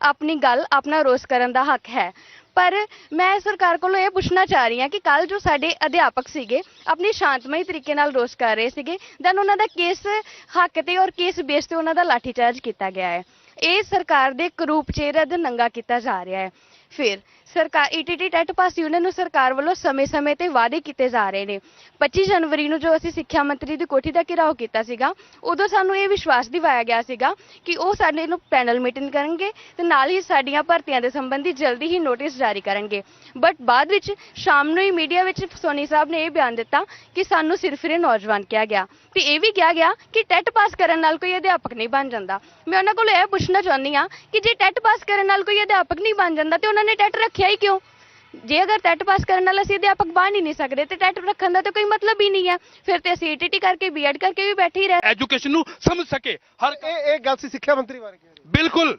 ਆਪਣੀ ਗੱਲ ਆਪਣਾ ਰੋਸ ਕਰਨ ਦਾ ਹੱਕ ਹੈ। ਪਰ ਮੈਂ ਸਰਕਾਰ ਕੋਲੋਂ ਇਹ ਪੁੱਛਣਾ ਚਾਹ ਰਹੀ ਹਾਂ ਕਿ ਕੱਲ ਜੋ ਸਾਡੇ ਅਧਿਆਪਕ ਸੀਗੇ, ਆਪਣੀ ਸ਼ਾਂਤਮਈ ਤਰੀਕੇ ਨਾਲ ਰੋਸ ਕਰ ਰਹੇ ਸੀਗੇ, ਦੈਨ ਉਹਨਾਂ ਦਾ ਕੇਸ ਹੱਕ ਤੇ ਔਰ ਕੇਸ ਬੇਸ ਤੇ ਉਹਨਾਂ ਦਾ ਲਾਠੀਚਾਰਜ ਕੀਤਾ ਗਿਆ ਹੈ। ਇਹ ਸਰਕਾਰ ਦੇ ਕਰੂਪ ਚਿਹਰੇ ਨੰਗਾ ਕੀਤਾ ਜਾ ਰਿਹਾ ਹੈ। ਫਿਰ ਸਰਕਾਰ ਈਟੀਟੀ ਟੈਟ ਪਾਸ ਯੂਨੀਅਨ ਨੂੰ ਸਰਕਾਰ ਵੱਲੋਂ ਸਮੇਂ-ਸਮੇਂ ਤੇ ਵਾਅਦੇ ਕੀਤੇ ਜਾ ਰਹੇ ਨੇ। 25 ਜਨਵਰੀ ਨੂੰ ਜੋ ਅਸੀਂ ਸਿੱਖਿਆ ਮੰਤਰੀ ਦੀ ਕੋਠੀ ਦਾ ਘਿਰਾਓ ਕੀਤਾ ਸੀਗਾ, ਉਦੋਂ ਸਾਨੂੰ ਇਹ ਵਿਸ਼ਵਾਸ ਦਿਵਾਇਆ ਗਿਆ ਸੀਗਾ ਕਿ ਉਹ ਸਾਡੇ ਨੂੰ ਪੈਨਲ ਮੀਟਿੰਗ ਕਰਨਗੇ ਤੇ ਨਾਲ ਹੀ ਸਾਡੀਆਂ ਭਰਤੀਆਂ ਦੇ ਸੰਬੰਧੀ ਜਲਦੀ ਹੀ ਨੋਟਿਸ ਜਾਰੀ ਕਰਨਗੇ। ਬਟ ਬਾਅਦ ਵਿੱਚ ਸ਼ਾਮ ਨੂੰ ਹੀ ਮੀਡੀਆ ਵਿੱਚ ਸੋਨੀ ਸਾਹਿਬ ਨੇ ਇਹ ਬਿਆਨ ਦਿੱਤਾ ਕਿ ਸਾਨੂੰ ਸਿਰਫ ਇਹ ਨੌਜਵਾਨ ਕਿਹਾ ਗਿਆ। ਤੇ ਇਹ ਵੀ ਕਿਹਾ ਗਿਆ ਕਿ ਟੈਟ ਪਾਸ ਕਰਨ ਨਾਲ ਕੋਈ ਅਧਿਆਪਕ ਨਹੀਂ ਬਣ ਜਾਂਦਾ। ਮੈਂ ਉਹਨਾਂ ਕੋਲ ਇਹ ਪੁੱਛਣਾ ਚਾਹੁੰਦੀ ਆ ਕਿ ਜੇ ਟੈਟ ਪਾਸ ਕਰਨ ਨਾਲ ਕੋਈ ਅਧਿਆਪਕ ਨਹੀਂ ਬਣ ਜਾਂਦਾ ਤੇ ਉਹਨਾਂ ਨੇ ਟੈਟ ਰੱਖਿਆ ਹੀ ਕਿਉਂ? ਜੇ ਅਗਰ ਟੈਟ ਪਾਸ ਕਰਨ ਨਾਲ ਅਸੀਂ ਅਧਿਆਪਕ ਬਣ ਹੀ ਨਹੀਂ ਸਕਦੇ ਤੇ ਟੈਟ ਰੱਖਣ ਦਾ ਤਾਂ ਕੋਈ ਮਤਲਬ ਹੀ ਨਹੀਂ ਹੈ ਫਿਰ ਤੇ ਅਸੀਂ ਈਟੀਟੀ ਕਰਕੇ ਬੀਐਡ ਕਰਕੇ ਵੀ ਬੈਠੇ ਹੀ ਰਹਿ ਐਜੂਕੇਸ਼ਨ ਨੂੰ ਸਮਝ ਸਕੇ। ਹਰ ਇਹ ਇਹ ਗੱਲ ਸੀ ਸਿੱਖਿਆ ਮੰਤਰੀ ਬਾਰੇ ਬਿਲਕੁਲ।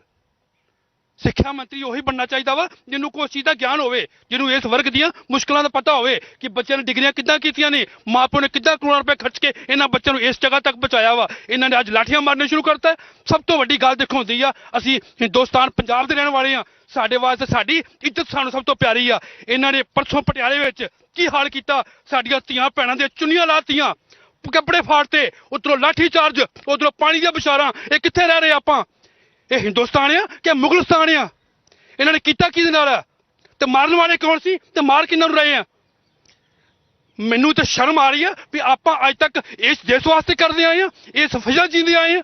ਸਿੱਖਿਆ ਮੰਤਰੀ ਉਹੀ ਬਣਨਾ ਚਾਹੀਦਾ ਵਾ, ਜਿਹਨੂੰ ਕੋਈ ਚੀਜ਼ ਦਾ ਗਿਆਨ ਹੋਵੇ, ਜਿਹਨੂੰ ਇਸ ਵਰਗ ਦੀਆਂ ਮੁਸ਼ਕਲਾਂ ਦਾ ਪਤਾ ਹੋਵੇ ਕਿ ਬੱਚਿਆਂ ਨੇ ਡਿਗਰੀਆਂ ਕਿੱਦਾਂ ਕੀਤੀਆਂ ਨੇ, ਮਾਪਿਓ ਨੇ ਕਿੱਦਾਂ ਕਰੋੜਾਂ ਰੁਪਏ ਖਰਚ ਕੇ ਇਹਨਾਂ ਬੱਚਿਆਂ ਨੂੰ ਇਸ ਜਗ੍ਹਾ ਤੱਕ ਪਹੁੰਚਾਇਆ ਵਾ। ਇਹਨਾਂ ਨੇ ਅੱਜ ਲਾਠੀਆਂ ਮਾਰਨੇ ਸ਼ੁਰੂ ਕਰਤਾ ਸਭ ਤੋਂ ਵੱਡੀ ਗੱਲ ਦੇਖੋ ਹੁੰਦੀ ਆ, ਅਸੀਂ ਹਿੰਦੁਸਤਾਨ, ਪੰਜਾਬ ਦੇ ਰਹਿਣ ਵਾਲੇ ਆ। ਸਾਡੇ ਵਾਸਤੇ ਸਾਡੀ ਇੱਜ਼ਤ ਸਾਨੂੰ ਸਭ ਤੋਂ ਪਿਆਰੀ ਆ। ਇਹਨਾਂ ਨੇ ਪਰਸੋਂ ਪਟਿਆਲੇ ਵਿੱਚ ਕੀ ਹਾਲ ਕੀਤਾ? ਸਾਡੀਆਂ ਧੀਆਂ ਭੈਣਾਂ ਦੇ ਚੁੰਨੀਆਂ ਲਾਤੀਆਂ। ਕੱਪੜੇ ਫਾੜਤੇ, ਉਧਰੋਂ ਲਾਠੀ ਚਾਰਜ, ਉਧਰੋਂ ਪਾਣੀ ਦੀਆਂ ਬਿਸ਼ਾਰਾਂ। ਇਹ ਕਿੱਥੇ ਰਹਿ ਰਹੇ ਆਪਾਂ? ਇਹ ਹਿੰਦੁਸਤਾਨ ਆ ਕਿ ਮੁਗਲਸਤਾਨ ਆ? ਇਹਨਾਂ ਨੇ ਕੀਤਾ ਕਿਹਦੇ ਨਾਲ? ਆ? ਤੇ ਮਾਰਨ ਵਾਲੇ ਕੌਣ ਸੀ? ਤੇ ਮਾਰ ਕਿੰਨਾਂ ਨੂੰ ਰਹੇ ਆ? ਮੈਨੂੰ ਤਾਂ ਸ਼ਰਮ ਆ ਰਹੀ ਆ ਵੀ ਆਪਾਂ ਅੱਜ ਤੱਕ ਇਸ ਦੇਸ਼ ਵਾਸਤੇ ਕਰਦੇ ਆਏ ਆ, ਇਸ ਫਜ਼ਲ ਜੀਂਦੇ ਆਏ ਆ।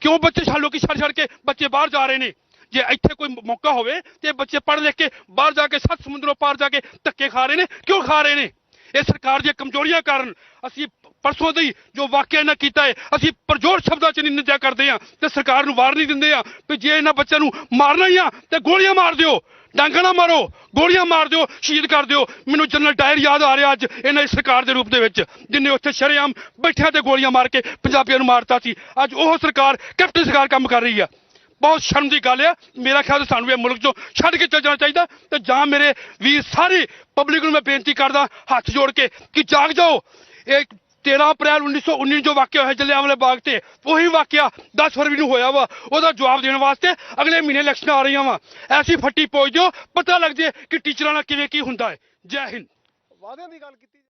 ਕਿਉਂ ਬੱਚੇ ਛੱਡ ਲੋਕੀ ਛੱਡ ਛੱਡ ਕੇ ਬੱਚੇ ਬਾਹਰ ਜਾ ਰਹੇ ਨੇ? ਜੇ ਇੱਥੇ ਕੋਈ ਮੌਕਾ ਹੋਵੇ ਤੇ ਬੱਚੇ ਪੜ੍ਹ ਲਿਖ ਕੇ ਬਾਹਰ ਜਾ ਕੇ ਸੱਤ ਸਮੁੰਦਰੋਂ ਪਾਰ ਜਾ ਕੇ ਧੱਕੇ ਖਾ ਰਹੇ ਨੇ। ਕਿਉਂ ਖਾ ਰਹੇ ਨੇ? ਇਹ ਸਰਕਾਰ ਦੀਆਂ ਕਮਜ਼ੋਰੀਆਂ ਕਾਰਨ ਅਸੀਂ ਪਰਸੋਂ ਦੀ ਜੋ ਵਾਕਿਆ ਇਹਨਾਂ ਕੀਤਾ ਹੈ, ਅਸੀਂ ਪਰਜੋਰ ਸ਼ਬਦਾਂ 'ਚ ਨਿੰਦਿਆ ਕਰਦੇ ਆ ਤੇ ਸਰਕਾਰ ਨੂੰ ਵਾਰ ਨਹੀਂ ਦਿੰਦੇ ਆ ਵੀ ਜੇ ਇਹਨਾਂ ਬੱਚਿਆਂ ਨੂੰ ਮਾਰਨਾ ਹੀ ਆ ਤੇ ਗੋਲੀਆਂ ਮਾਰ ਦਿਓ ਡਾਂਗਾ ਨਾ ਮਾਰੋ, ਗੋਲੀਆਂ ਮਾਰ ਦਿਓ, ਸ਼ਹੀਦ ਕਰ ਦਿਓ। ਮੈਨੂੰ ਜਨਰਲ ਡਾਇਰ ਯਾਦ ਆ ਰਿਹਾ ਅੱਜ ਇਹਨਾਂ ਦੀ ਸਰਕਾਰ ਦੇ ਰੂਪ ਦੇ ਵਿੱਚ, ਜਿਨੇ ਉੱਥੇ ਸ਼ਰੇਆਮ ਬੈਠਿਆਂ ਤੇ ਗੋਲੀਆਂ ਮਾਰ ਕੇ ਪੰਜਾਬੀਆਂ ਨੂੰ ਮਾਰਤਾ ਸੀ। ਅੱਜ ਉਹ ਸਰਕਾਰ ਕੈਪਟਨ ਸਰਕਾਰ ਕੰਮ ਕਰ ਰਹੀ ਆ। ਬਹੁਤ ਸ਼ਰਮ ਦੀ ਗੱਲ ਆ। ਮੇਰਾ ਖਿਆਲ ਸਾਨੂੰ ਇਹ ਮੁਲਕ ਚੋਂ ਛੱਡ ਕੇ ਚੱਲ ਜਾਣਾ ਚਾਹੀਦਾ ਤੇ ਜਾਂ ਮੇਰੇ ਵੀਰ ਸਾਰੀ ਪਬਲਿਕ ਨੂੰ ਮੈਂ ਬੇਨਤੀ ਕਰਦਾ, ਹੱਥ ਜੋੜ ਕੇ ਕਿ ਜਾਗ ਜਾਓ। ਇਹ 13 ਅਪ੍ਰੈਲ 1919 ਜੋ ਵਾਕਿਆ ਹੋਇਆ ਜਲਿਆਂਵਾਲੇ ਬਾਗ ਤੇ, ਉਹੀ ਵਾਕਿਆ 10 ਫਰਵਰੀ ਨੂੰ ਹੋਇਆ ਵਾ। ਉਹਦਾ ਜਵਾਬ ਦੇਣ ਵਾਸਤੇ ਅਗਲੇ ਮਹੀਨੇ ਇਲੈਕਸ਼ਨਾਂ ਆ ਰਹੀਆਂ ਵਾ। ਐਸੀ ਫੱਟੀ ਪੋਜ ਦਿਓ ਪਤਾ ਲੱਗ ਜੇ ਕਿ ਟੀਚਰਾਂ ਨਾਲ ਕਿਵੇਂ ਕੀ ਹੁੰਦਾ ਹੈ। ਜੈ ਹਿੰਦ। ਵਾਅਦਿਆਂ ਦੀ ਗੱਲ ਕੀਤੀ